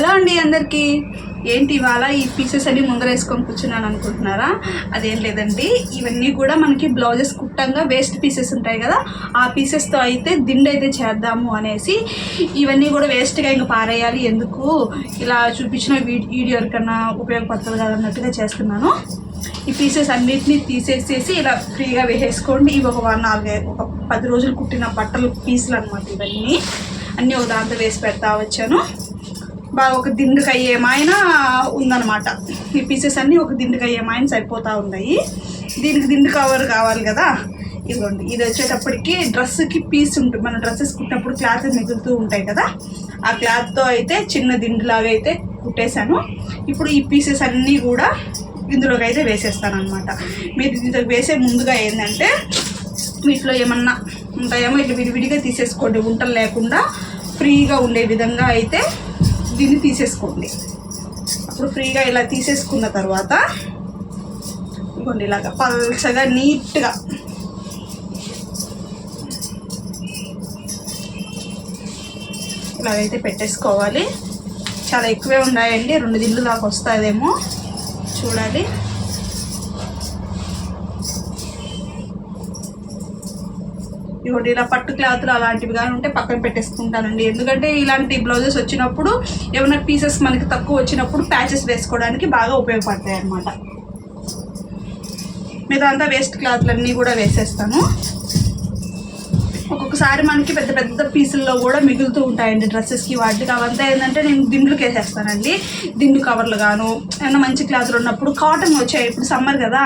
Hello అండి అందరికీ. ఏంటి ఇవాళ ఈ పీసెస్ అన్ని ముందర వేసుకొని కూర్చున్నాను అనుకుంటున్నారా? అదేం లేదండి. ఇవన్నీ కూడా మనకి బ్లౌజెస్ కుట్టంగా వేస్ట్ పీసెస్ ఉంటాయి కదా ఆ పీసెస్తో అయితే దిండు అయితే చేద్దాము అనేసి ఇవన్నీ కూడా వేస్ట్గా ఇంకా పారేయాలి. ఎందుకు? ఇలా చూపించిన వీడియో కన్నా ఉపయోగపడుతుంది కదా అన్నట్టుగా చేస్తున్నాను. ఈ పీసెస్ అన్నిటినీ తీసేసేసి ఇలా ఫ్రీగా వేసేసుకోండి. ఇవి ఒక వన్ నాలుగు ఒక పది రోజులు కుట్టిన బట్టలు పీసులు అనమాట ఇవన్నీ. అన్నీ ఒక దాంతో వేసి పెడతా వచ్చాను. బాగా ఒక దిండుకు అయ్యే మాయన ఉందన్నమాట. ఈ పీసెస్ అన్నీ ఒక దిండుకు అయ్యే మాయన సరిపోతూ ఉన్నాయి. దీనికి దిండు కవర్ కావాలి కదా? ఇదిగోండి ఇది వచ్చేటప్పటికి డ్రెస్కి పీస్ ఉంటుంది మన డ్రెస్సెస్ కుట్టినప్పుడు క్లాత్ మిగులుతూ ఉంటాయి కదా? ఆ క్లాత్తో అయితే చిన్న దిండులాగా అయితే కుట్టేశాను. ఇప్పుడు ఈ పీసెస్ అన్నీ కూడా ఇందులోకి అయితే వేసేస్తాను అనమాట మీరు ఇందులో వేసే ముందుగా ఏంటంటే వీటిలో ఏమన్నా ఉంటాయేమో ఇట్లా విడివిడిగా తీసేసుకోండి. ఉంటలు లేకుండా ఫ్రీగా ఉండే విధంగా అయితే దీన్ని తీసేసుకోండి. అప్పుడు ఫ్రీగా ఇలా తీసేసుకున్న తర్వాత ఇంకోండి ఇలాగా పల్చగా నీట్గా ఇలాగైతే పెట్టేసుకోవాలి. చాలా ఎక్కువే ఉన్నాయండి. రెండు దిండ్లు దాకా వస్తుందేమో చూడాలి. ఇవ్వండి. ఇలా పట్టు క్లాత్లు అలాంటివి కానీ ఉంటే పక్కన పెట్టేసుకుంటానండి. ఎందుకంటే ఇలాంటి బ్లౌజెస్ వచ్చినప్పుడు ఏమైనా పీసెస్ మనకి తక్కువ వచ్చినప్పుడు ప్యాచెస్ వేసుకోవడానికి బాగా ఉపయోగపడతాయి అన్నమాట మిగతా వేస్ట్ క్లాత్లన్నీ కూడా వేసేస్తాను. ఒక్కొక్కసారి మనకి పెద్ద పెద్ద పీసుల్లో కూడా మిగులుతూ ఉంటాయండి డ్రెస్సెస్కి. వాటికి అవంతా ఏంటంటే నేను దిండులకు వేసేస్తానండి. దిండు కవర్లు గాను ఏమైనా మంచి క్లాత్లు ఉన్నప్పుడు కాటన్ వచ్చాయి. ఇప్పుడు సమ్మర్ కదా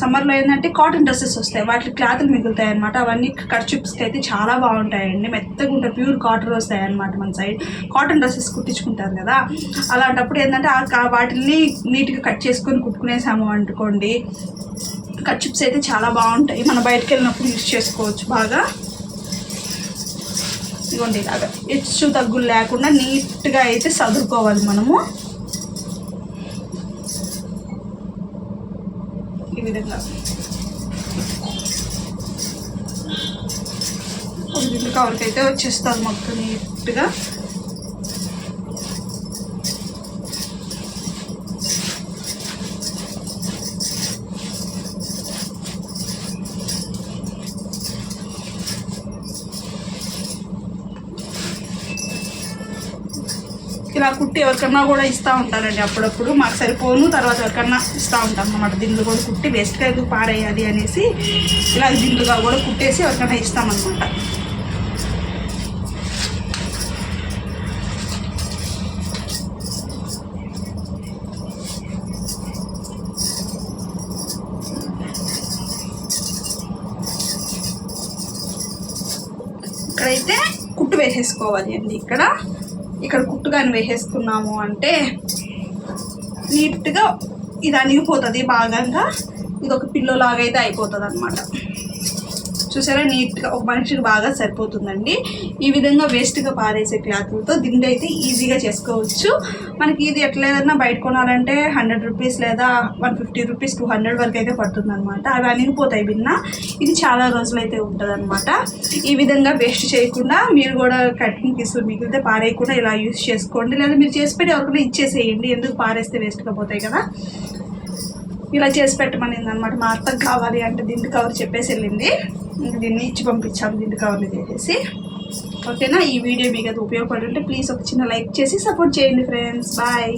సమ్మర్లో ఏంటంటే కాటన్ డ్రెస్సెస్ వస్తాయి. వాటికి క్లాత్లు మిగులుతాయి అనమాట అవన్నీ కట్ అయితే చాలా బాగుంటాయండి. మెత్తగా ఉంటాయి ప్యూర్ కాటన్ వస్తాయి అనమాట మన సైడ్ కాటన్ డ్రెస్సెస్ కుట్టించుకుంటారు కదా. అలాంటప్పుడు ఏంటంటే వాటిని నీట్గా కట్ చేసుకొని కుట్టుకునేసాము అనుకోండి ఖర్చుప్స్ అయితే చాలా బాగుంటాయి. మనం బయటకు వెళ్ళినప్పుడు యూజ్ చేసుకోవచ్చు బాగా. ఇదిగోండి ఇలాగా. హెచ్చు తగ్గులు లేకుండా నీట్గా అయితే సదురుకోవాలి మనము. ఈ విధంగా కవర్కి అయితే వచ్చేస్తుంది మొత్తం నీట్గా. ఇలా కుట్టి ఎవరికన్నా కూడా ఇస్తూ ఉంటారండి అప్పుడప్పుడు. మాకు సరిపోను తర్వాత ఎవరికన్నా ఇస్తూ ఉంటాం అన్నమాట. దిండ్లు కూడా కుట్టి వేస్ట్ ఎందుకు పారేయాలి అనేసి ఇలా దిండ్లుగా కూడా కుట్టేసి ఎవరికన్నా ఇస్తామన్నమాట ఇక్కడైతే కుట్టు వేసేసుకోవాలి అండి ఇక్కడ. ఇక్కడ కుట్టు కానీ వేసేసుకున్నాము అంటే నీట్గా ఇది అణిగిపోతుంది భాగంగా ఇది ఒక పిల్లో లాగా అయితే అయిపోతుంది అనమాట చూసారా? నీట్గా ఒక మనిషికి బాగా సరిపోతుందండి. ఈ విధంగా వేస్ట్గా పారేసే క్లాత్లతో దిండు అయితే ఈజీగా చేసుకోవచ్చు. మనకి ఇది ఎట్లా బయట కొనాలంటే హండ్రెడ్ రూపీస్ లేదా one fifty rupees two hundred వరకు అయితే పడుతుంది అనమాట అవి అనిగిపోతాయి భిన్న ఇది చాలా రోజులు అయితే ఉంటుంది అనమాట ఈ విధంగా వేస్ట్ చేయకుండా మీరు కూడా కటింగ్ తీసుకుని మిగిలితే పారేయకుండా ఇలా యూస్ చేసుకోండి. లేదా మీరు చేసి పెట్టి ఎవరికైనా ఇచ్చేసేయండి. ఎందుకు పారేస్తే వేస్ట్గా పోతాయి కదా? ఇలా చేసి పెట్టమనింది అనమాట మా అత్తకు కావాలి అంటే దిండు కవర్ చెప్పేసి వెళ్ళింది. దీన్ని ఇచ్చి పంపించాము దిండు కవర్ని చేసేసి ఓకేనా? ఈ వీడియో మీకు అది ఉపయోగపడి ఉంటే ప్లీజ్ ఒక చిన్న లైక్ చేసి సపోర్ట్ చేయండి ఫ్రెండ్స్. బాయ్.